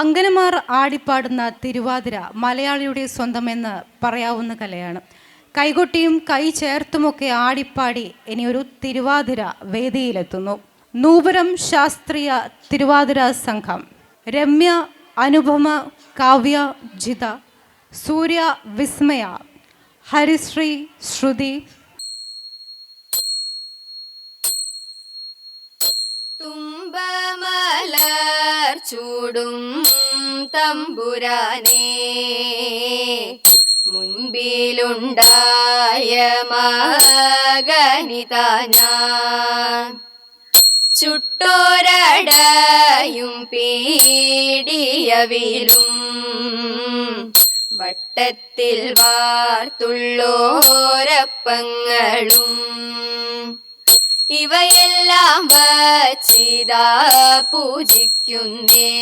അങ്കനമാർ ആടിപ്പാടുന്ന തിരുവാതിര മലയാളിയുടെ സ്വന്തമെന്ന് പറയാവുന്ന കലയാണ്. കൈകൊട്ടിയും കൈ ചേർത്തുമൊക്കെ ആടിപ്പാടി ഇനി ഒരു തിരുവാതിര വേദിയിലെത്തുന്നു. നൂപുരം ശാസ്ത്രീയ തിരുവാതിര സംഘം. രമ്യ അനുപമ കാവ്യ ജിത സൂര്യ വിസ്മയ ഹരിശ്രീ ശ്രുതി. തുമ്പമലർ ചൂടും തമ്പുരാനേ മുൻപിലുണ്ടായ മകനിതാന ചുട്ടോരടയും പീടിയവിലും വട്ടത്തിൽ വാർത്തുള്ളോരപ്പങ്ങളും ഇവയെല്ലാം വച്ചിതാ പൂജിക്കുന്നേ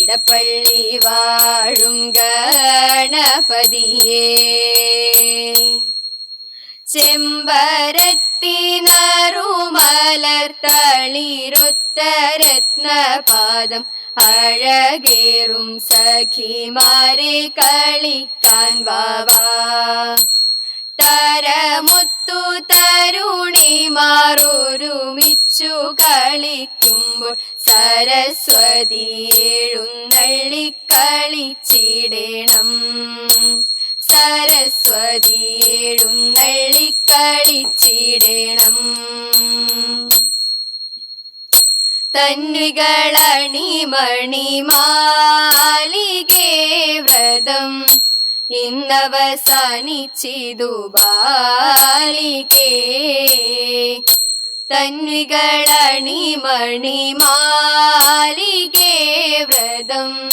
ഇടപ്പള്ളി വാഴും ഗണപതിയേ. ചെമ്പരത്തി തളിരൊത്ത രത്നപാദം അഴകേറും സഖിമാരെ കളിക്കാൻ വാവാ തരമുത്തു തരുണിമാറൊരുമിച്ചു കളിക്കുമ്പോൾ സരസ്വതി എഴുന്നള്ളി കളിച്ചിടണം സരസ്വതി എഴുന്നള്ളി കളിച്ചിടണം തന്നുകളണിമണിമാലികേ വ്രതം ഇന്നവസാനിച്ചിതു ബാലികേ. തന്നുകളണിമണിമാലികേ വ്രതം.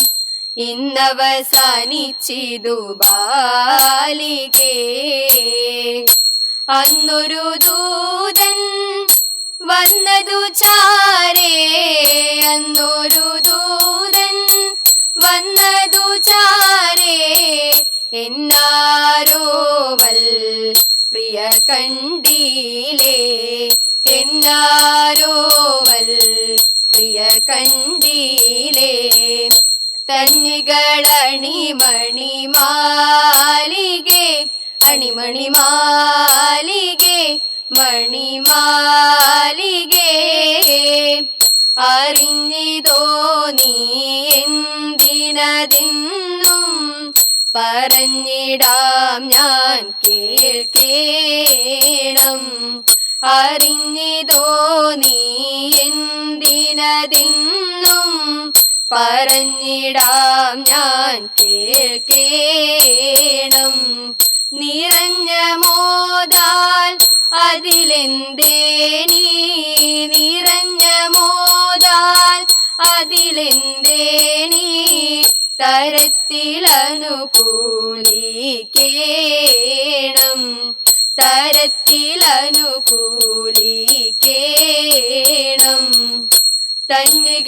ഇന്നവസാനിച്ചിതു ബാലികേ. അന്നൊരു ദൂതൻ വന്നതു ചാരേ. അന്നൊരു ദൂതൻ വന്നതു ചാരേ. എന്നാരോവൽ പ്രിയ കണ്ടീലേ എന്നാരോവൽ പ്രിയ കണ്ടീലേ തന്നികളണി മണിമാലികെ അണിമണി മാലികേ മണിമാലികേ. അറിഞ്ഞിതോ നീ എന്തിനതിന്നും പറഞ്ഞിടാം ഞാൻ കേൾക്കേണം. അറിഞ്ഞിതോ നീ എന്തിനതെന്നും പറഞ്ഞിടാം ഞാൻ കേൾക്കേണം. നിറഞ്ഞ മോദാൽ അതിലെന്തേ നീ? നിറഞ്ഞ മോദാൽ അതിലെന്തേ നീ? തരത്തിലനുകൂലിക്കേണം. തരത്തിലനുകൂലിക്കേണം തന്നുകളണിമണി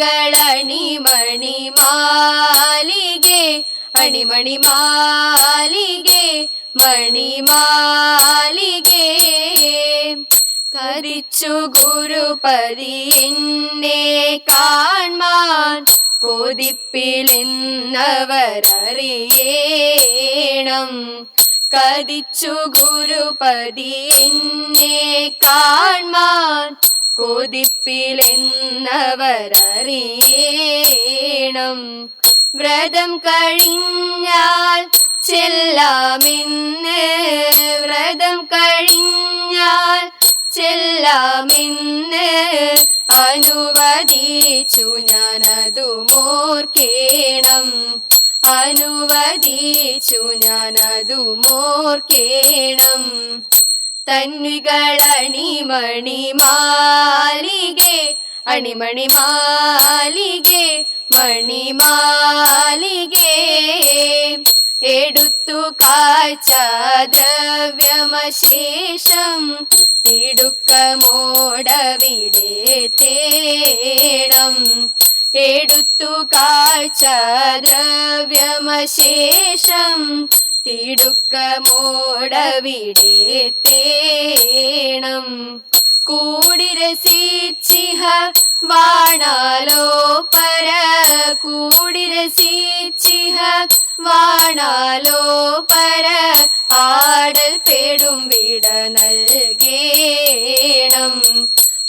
മാലികെ അണിമണി മാലികെ മണിമാലികേ. കരിച്ചു ഗുരുപതി എന്നെ കാൺമാൻ കൊതിപ്പിലെന്നവരറിയേണം കതിച്ചു ഗുരുപതി എന്നെ കാൺമാൻ കൊതിപ്പിലെന്നവരറിയേണം. വ്രതം കഴിഞ്ഞാൽ ചെല്ലാമിന്ന് വ്രതം കഴിഞ്ഞാൽ ചെല്ലാമിന്ന് അനുവദിച്ചു ഞാനതു മോർക്കേണം അനുവദിച്ചു ഞാനതു മോർക്കേണം. തന്നുകളണിമണി മാലികേ അണിമണി മാലികേ മണിമാലികേ. എടുത്തു കാഴ്ച ദ്രവ്യമശേഷം തിടുക്കമോടവിടെ തേണം. എടുത്തു കാഴ്ച ദ്രവ്യമശേഷം തിടുക്കമോടവിടെ തേണം. കൂടിരസീച്ചിഹ വാണാലോപര വാണാലോ പര. കൂടി രസിച്ചിഹ വാണാലോ പര. ആടൽ പേടും വിട നൽകേണം.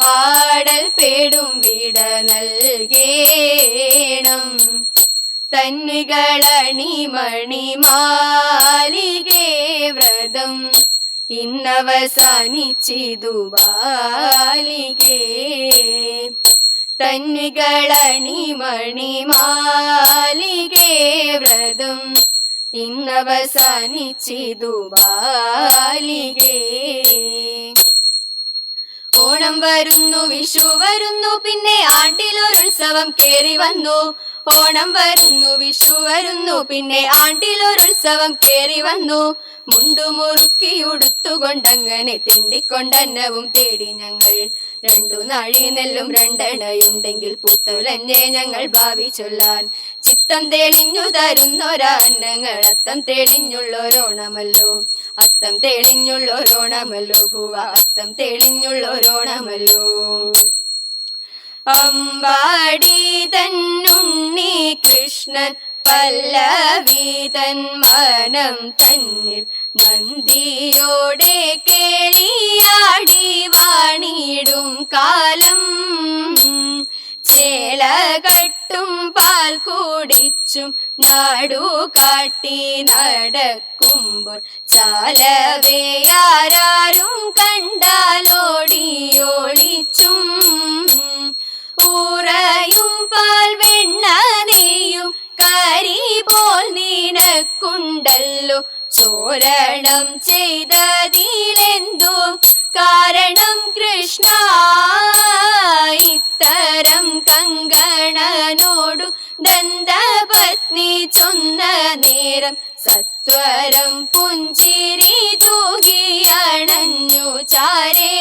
ആടൽ പേടും വിട നൽകേണം. തന്നുകളണി മണിമാലികേ വ്രതം ഇന്നവസാനിച്ചിതു ബാലികേ. തന്നുകളണി മണിമാലികേ വ്രതം ഇന്നവസാനിച്ചിതു ബാലികേ. ഓണം വരുന്നു വിഷു വരുന്നു പിന്നെ ആണ്ടിലൊരുത്സവം കേറി വന്നു. ഓണം വരുന്നു വിഷു വരുന്നു പിന്നെ ആണ്ടിലൊരുത്സവം കേറി വന്നു. മുണ്ടു മുറുക്കി ഉടുത്തുകൊണ്ടങ്ങനെ തിണ്ടിക്കൊണ്ടന്നവും തേടി ഞങ്ങൾ. രണ്ടു നാഴി നെല്ലും രണ്ടെണ്ണയുണ്ടെങ്കിൽ പുത്തുലഞ്ഞേ ഞങ്ങൾ ഭാവി ചൊല്ലാൻ. ചിത്തം തെളിഞ്ഞു തരുന്നൊരാ അന്നങ്ങൾ അത്തം തെളിഞ്ഞുള്ളൊരോണമല്ലോ. അത്തം തെളിഞ്ഞുള്ളൊരോണമല്ലോ ഭുവ അത്തം തെളിഞ്ഞുള്ളൊരോണമല്ലോ. അമ്പാടി തന്നുണ്ണി കൃഷ്ണൻ പല്ലവീതൻ മനം തന്നിൽ നന്ദിയോടെ കേളിയാടി വാണിടും കാലം. ചേലകട്ടും പാൽ കുടിച്ചും നാടു കാട്ടി നടക്കുമ്പോൾ ചാലവേയാരും കണ്ടാലോടിയോളിച്ചും ഊറയും പാൽ വെണ്ണ നെയ്യും കരി പോൽ നീനക്കുണ്ടല്ലോ. ചോരണം ചെയ്തതിലെന്തു കാരണം കൃഷ്ണ. ഇത്തരം കങ്കണനോടു ദന്തപത്നി ചൊന്ന നേരം സത്വരം പുഞ്ചിരി തൂകി അണഞ്ഞു ചാരേ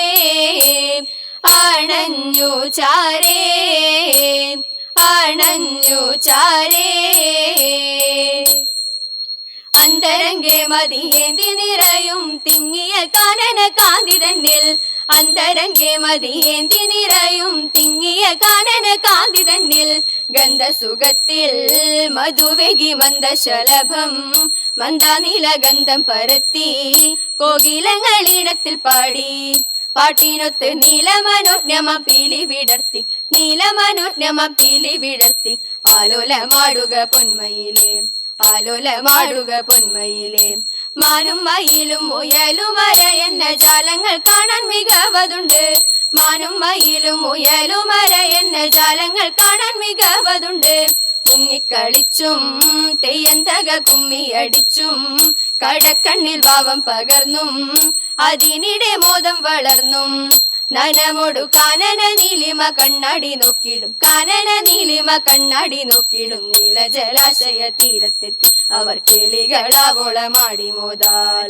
അണഞ്ഞു ചാരേ അണഞ്ഞു ചാരേ. അന്തരംഗെ മതിയേന്തി നിറയും തിങ്ങിയ കാനന കാന്തിതന്നിൽ. അന്തരംഗെ മതിയേന്തി നിറയും തിങ്ങിയ കാനന കാന്തിതന്നിൽ. തന്നിൽ ഗന്ധസുഖത്തിൽ മധുവെകി മന്ദശലഭം മന്ദാനീല ഗന്ധം പരത്തി കോകിലങ്ങളിടത്തിൽ പാടി. പാട്ടിനൊത്ത് നീലമനോജ്ഞമ പീലി വിടർത്തി നീലമനോജ്ഞമ പീലി വിടർത്തി. ആലോലമാടുക പൊന്മയിലേ ആലോലമാടുക പൊന്മയിലേ. മാനും മയിലും മുയലും എന്ന ജാലങ്ങൾ കാണാൻ മികവതുണ്ട്. മാനും മയിലും മുയലും മര എന്ന ജാലങ്ങൾ കാണാൻ മികവതുണ്ട്. മുങ്ങിക്കളിച്ചും കുമ്മി അടിച്ചും കടക്കണ്ണിൽ ഭാവം പകർന്നും അതിനിടെ മോദം വളർന്നും. നനമൊടു കാനന നീലിമ കണ്ണാടി നോക്കിടും കാനന നീലിമ കണ്ണാടി നോക്കിടും നീല ജലാശയ തീരത്തെത്തി. അവർ കിളികളാവോളമാടി മോതാൽ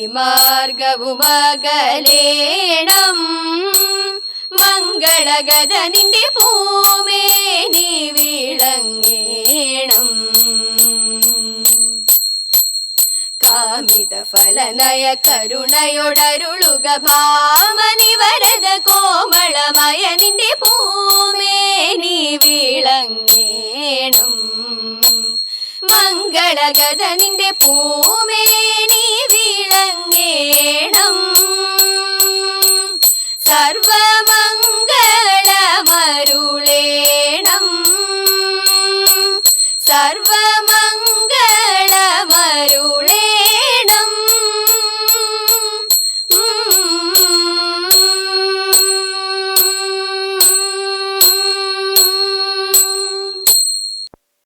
മാർഗവുമകലേണം മംഗളഗത നിന്റെ പൂമേനി വിളങ്ങേണം. കാമിത ഫലനയ കരുണയോടരുളുക ഭാമനി വരദ കോമളമയ നിന്റെ പൂമേനി വിളങ്ങേണം. മംഗളഗത നിന്റെ പൂമേനി വേണം. സർവമംഗളമരു